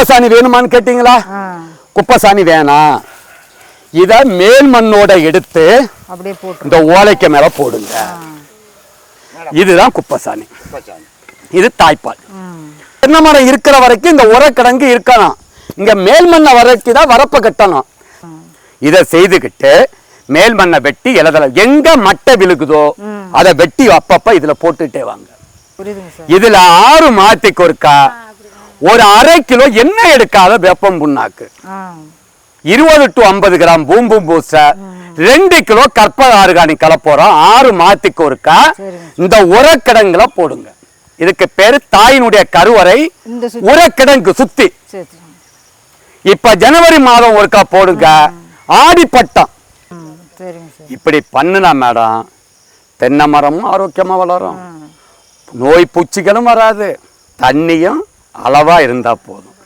குப்பசாணி வேணுமான்னு கேட்டீங்களா? ஆ. குப்பசாணி வேணாம் இத மேல் மண்ணோட எடுத்து இந்த ஓலைக்கு மேல போடுங்க. இதுதான் குப்பசாணி. இது தாய்ப்பால். தென்னை மரம் இருக்கிற வரைக்கும் இந்த உரக்கிடங்கு இருக்கணும் இங்க மேல் மண்ணை வரைக்கும் தான் வரப்ப கட்டணும். இதை செய்துக்கிட்டு மேல் மண்ணை வெட்டி இலதல எங்க மட்டை விழுகுதோ அதை வெட்டி அப்பப்ப இதுல போட்டுட்டே வாங்க. இதுல ஆறு மாத்திக்கு ஒருக்கா ஒரு அரை கிலோ எண்ணெய் எடுக்காத வெப்பம் புண்ணாக்கு. இருபது டு ஐம்பது கிராம் பூம்பும் பூச ரெண்டு கிலோ கற்ப ஆர்கானிக் கலப்போறோம் ஆறு மாத்திக்கு ஒருக்கா. இந்த உரக்கிடங்குல போடுங்க. இதுக்கு பேரு தாயினுடைய கருவறை உரக்கிடங்கு சுத்தி. இப்ப ஜனவரி மாதம் ஒருக்கா போடுங்க. ஆடிப்பட்டம். இப்படி பண்ணுனா மேடம் தென்னை மரமும் ஆரோக்கியமா வளரும். நோய் பூச்சிகளும் வராது. தண்ணியும் அளவாக இருந்தால் போதும்.